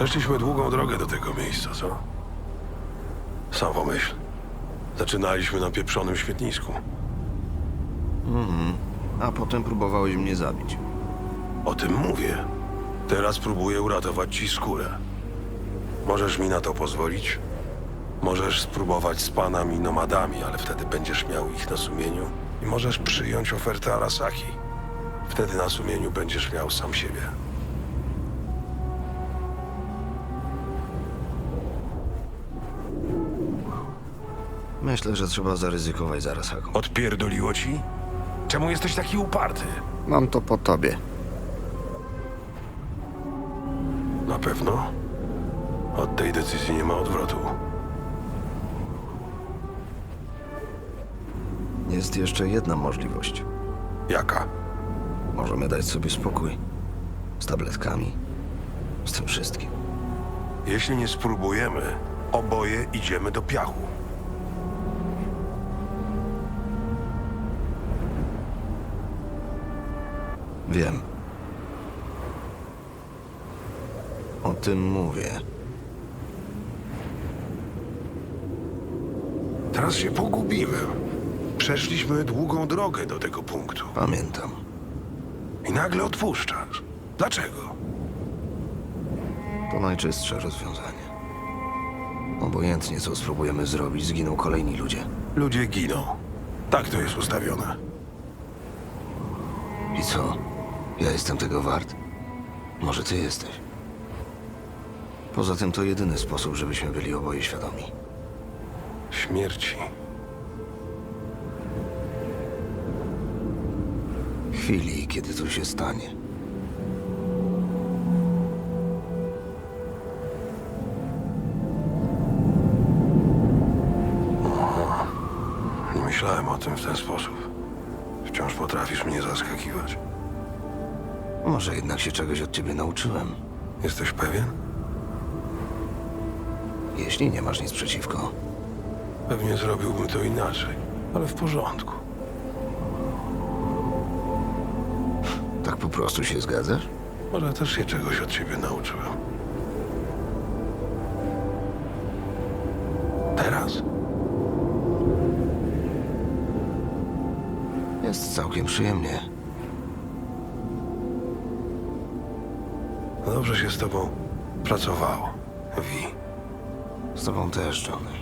Przeszliśmy długą drogę do tego miejsca, co? Sam pomyśl. Zaczynaliśmy na pieprzonym świetnisku. A potem próbowałeś mnie zabić. O tym mówię. Teraz próbuję uratować ci skórę. Możesz mi na to pozwolić? Możesz spróbować z panami nomadami, ale wtedy będziesz miał ich na sumieniu. I możesz przyjąć ofertę Arasaki. Wtedy na sumieniu będziesz miał sam siebie. Myślę, że trzeba zaryzykować zaraz, Haku. Odpierdoliło ci? Czemu jesteś taki uparty? Mam to po tobie. Na pewno? Od tej decyzji nie ma odwrotu. Jest jeszcze jedna możliwość. Jaka? Możemy dać sobie spokój. Z tabletkami. Z tym wszystkim. Jeśli nie spróbujemy, oboje idziemy do piachu. Wiem. O tym mówię. Teraz się pogubiłem. Przeszliśmy długą drogę do tego punktu. Pamiętam. I nagle odpuszczasz. Dlaczego? To najczystsze rozwiązanie. Obojętnie co spróbujemy zrobić, zginą kolejni ludzie. Ludzie giną. Tak to jest ustawione. I co? Ja jestem tego wart? Może ty jesteś? Poza tym to jedyny sposób, żebyśmy byli oboje świadomi. Śmierci. Chwili, kiedy to się stanie. Nie myślałem o tym w ten sposób. Wciąż potrafisz mnie zaskakiwać. Może jednak się czegoś od ciebie nauczyłem. Jesteś pewien? Jeśli nie masz nic przeciwko. Pewnie zrobiłbym to inaczej, ale w porządku. Tak po prostu się zgadzasz? Może też się czegoś od ciebie nauczyłem. Teraz? Jest całkiem przyjemnie. Dobrze się z tobą pracowało, Vi. Z tobą też, Johnny.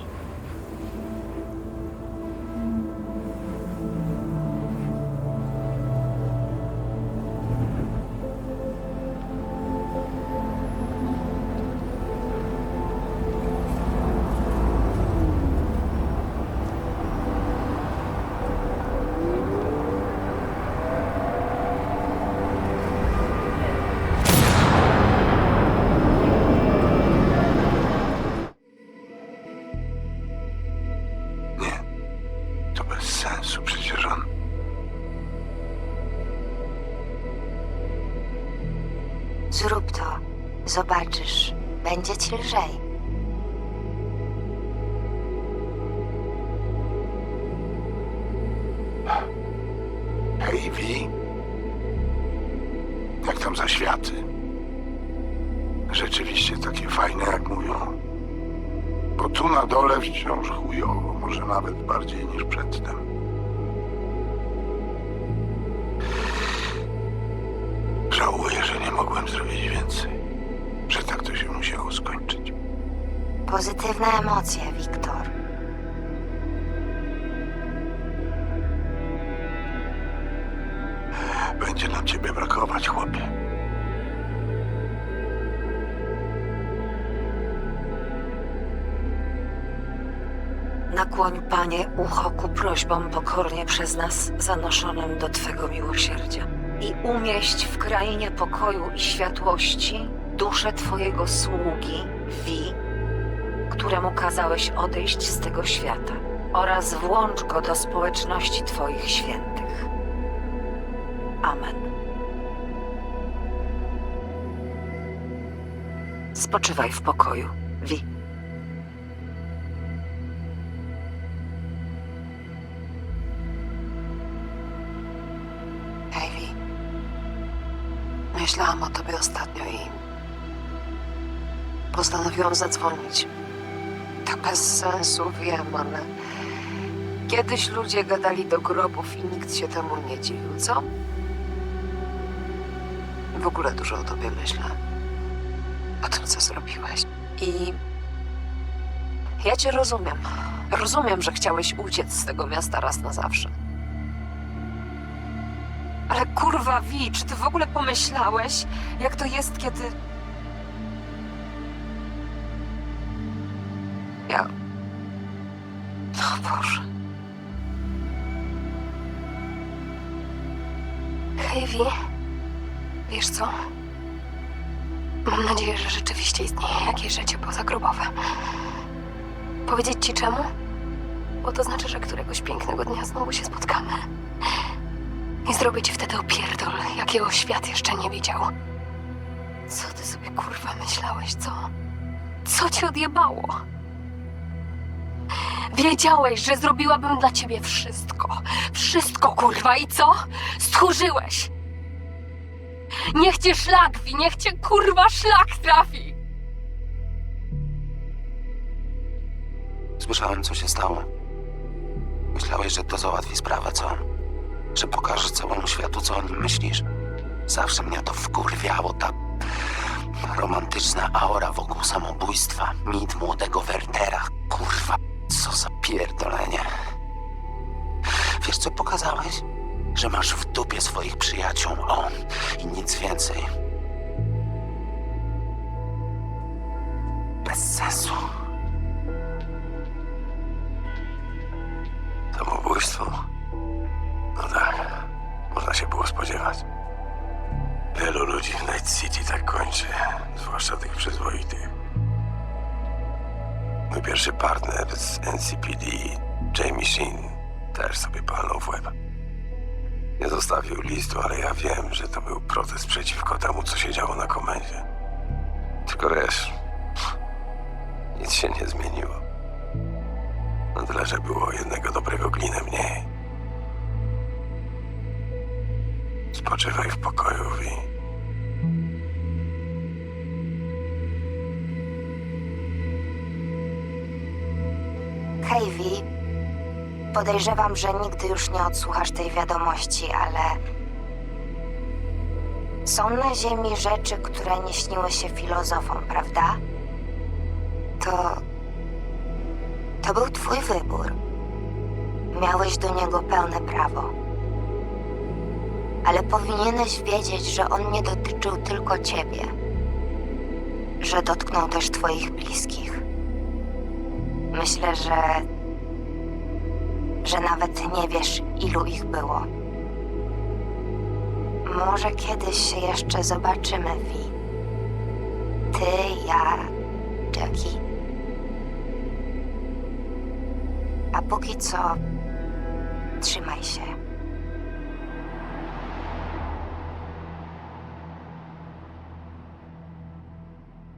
Zrób to. Zobaczysz. Będzie ci lżej. Wi. Jak tam zaświaty? Rzeczywiście takie fajne, jak mówią. Bo tu na dole wciąż chujowo, może nawet bardziej niż przedtem. Mogłem zrobić więcej. Że tak to się musiało skończyć. Pozytywne emocje, Wiktor. Będzie nam ciebie brakować, chłopie. Nakłoń, Panie, ucho ku prośbom pokornie przez nas zanoszonym do Twego miłosierdzia i umieść w krainie pokoju i światłości duszę Twojego sługi, Wi, któremu kazałeś odejść z tego świata oraz włącz go do społeczności Twoich świętych. Amen. Spoczywaj w pokoju, Wi. Myślałam o tobie ostatnio i Postanowiłam zadzwonić. To bez sensu, wiem, ale kiedyś ludzie gadali do grobów i nikt się temu nie dziwił, co? W ogóle dużo o tobie myślę. O tym, co zrobiłeś. I ja cię rozumiem. Rozumiem, że chciałeś uciec z tego miasta raz na zawsze. Ale kurwa, Wi, czy ty w ogóle pomyślałeś, jak to jest, kiedy... Ja... O Boże. Heavy, wiesz co? Mam nadzieję, że rzeczywiście istnieje jakieś życie pozagrobowe. Powiedzieć ci czemu? Bo to znaczy, że któregoś pięknego dnia znowu się spotkamy. I zrobię ci wtedy opierdol, jakiego świat jeszcze nie widział. Co ty sobie kurwa myślałeś, co? Co ci odjebało? Wiedziałeś, że zrobiłabym dla ciebie wszystko. Wszystko, kurwa, i co? Stchórzyłeś! Niech cię szlak wi, niech cię kurwa szlak trafi! Słyszałem, co się stało. Myślałeś, że to załatwi sprawę, co? Że pokażesz całemu światu, co o nim myślisz. Zawsze mnie to wkurwiało, ta romantyczna aura wokół samobójstwa. Mit młodego Wernera. Kurwa, co za pierdolenie. Wiesz, co pokazałeś? Że masz w dupie swoich przyjaciół, o, i nic więcej. Bez sensu. Spodziewać. Wielu ludzi w Night City tak kończy, zwłaszcza tych przyzwoitych. Mój pierwszy partner z NCPD, Jamie Sheen, też sobie palnął w łeb. Nie zostawił listu, ale ja wiem, że to był protest przeciwko temu, co się działo na komendzie. Tylko wiesz, nic się nie zmieniło. Na tyle, że było jednego dobrego glinę mniej. Spoczywaj w pokoju, Wi. Hej. Podejrzewam, że nigdy już nie odsłuchasz tej wiadomości, ale... Są na Ziemi rzeczy, które nie śniły się filozofom, prawda? To... To był twój wybór. Miałeś do niego pełne prawo. Ale powinieneś wiedzieć, że on nie dotyczył tylko ciebie. Że dotknął też twoich bliskich. Myślę, że. że nawet nie wiesz, ilu ich było. Może kiedyś się jeszcze zobaczymy, Vi. Ty, ja, Jackie. A póki co, trzymaj się.